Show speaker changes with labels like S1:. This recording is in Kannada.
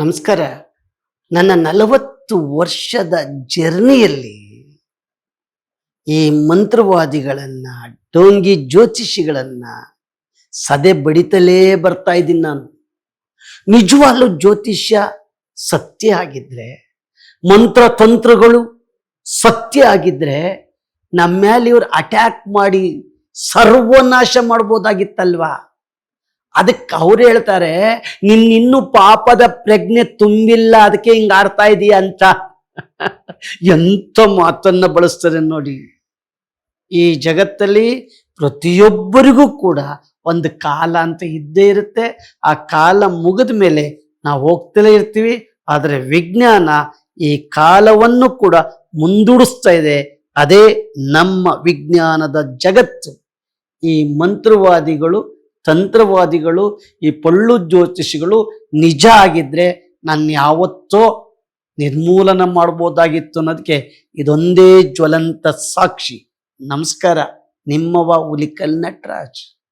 S1: ನಮಸ್ಕಾರ. ನನ್ನ ನಲವತ್ತು ವರ್ಷದ ಜರ್ನಿಯಲ್ಲಿ ಈ ಮಂತ್ರವಾದಿಗಳನ್ನ, ಡೋಂಗಿ ಜ್ಯೋತಿಷಿಗಳನ್ನ ಸದೆ ಬಡಿತಲೇ ಬರ್ತಾ ಇದ್ದೀನಿ ನಾನು. ನಿಜವಾಗ್ಲೂ ಜ್ಯೋತಿಷ್ಯ ಸತ್ಯ ಆಗಿದ್ರೆ ಮಂತ್ರ ತಂತ್ರಗಳು ಸತ್ಯ ಆಗಿದ್ರೆ ನಮ್ಮ ಮೇಲೆ ಇವ್ರು ಅಟ್ಯಾಕ್ ಮಾಡಿ ಸರ್ವನಾಶ ಮಾಡ್ಬೋದಾಗಿತ್ತಲ್ವಾ? ಅದಕ್ಕೆ ಅವ್ರು ಹೇಳ್ತಾರೆ ನಿನ್ನಿನ್ನೂ ಪಾಪದ ಪ್ರಜ್ಞೆ ತುಂಬಿಲ್ಲ, ಅದಕ್ಕೆ ಹಿಂಗೆ ಆಡ್ತಾ ಇದೀಯ ಅಂತ. ಎಂತ ಮಾತನ್ನ ಬಳಸ್ತಾರೆ ನೋಡಿ. ಈ ಜಗತ್ತಲ್ಲಿ ಪ್ರತಿಯೊಬ್ಬರಿಗೂ ಕೂಡ ಒಂದು ಕಾಲ ಅಂತ ಇದ್ದೇ ಇರುತ್ತೆ. ಆ ಕಾಲ ಮುಗಿದ ಮೇಲೆ ನಾವು ಹೋಗ್ತಲೇ ಇರ್ತೀವಿ. ಆದರೆ ವಿಜ್ಞಾನ ಈ ಕಾಲವನ್ನು ಕೂಡ ಮುಂದೂಡಿಸ್ತಾ ಇದೆ. ಅದೇ ನಮ್ಮ ವಿಜ್ಞಾನದ ಜಗತ್ತು. ಈ ಮಂತ್ರವಾದಿಗಳು ತಂತ್ರವಾದಿಗಳು, ಈ ಪಳ್ಳು ಜ್ಯೋತಿಷಿಗಳು ನಿಜ ಆಗಿದ್ರೆ ನಾನು ಯಾವತ್ತೋ ನಿರ್ಮೂಲನ ಮಾಡ್ಬೋದಾಗಿತ್ತು ಅನ್ನೋದಕ್ಕೆ ಇದೊಂದೇ ಜ್ವಲಂತ ಸಾಕ್ಷಿ. ನಮಸ್ಕಾರ ನಿಮ್ಮವ ಉಲಿಕಲ್ ನಟರಾಜ್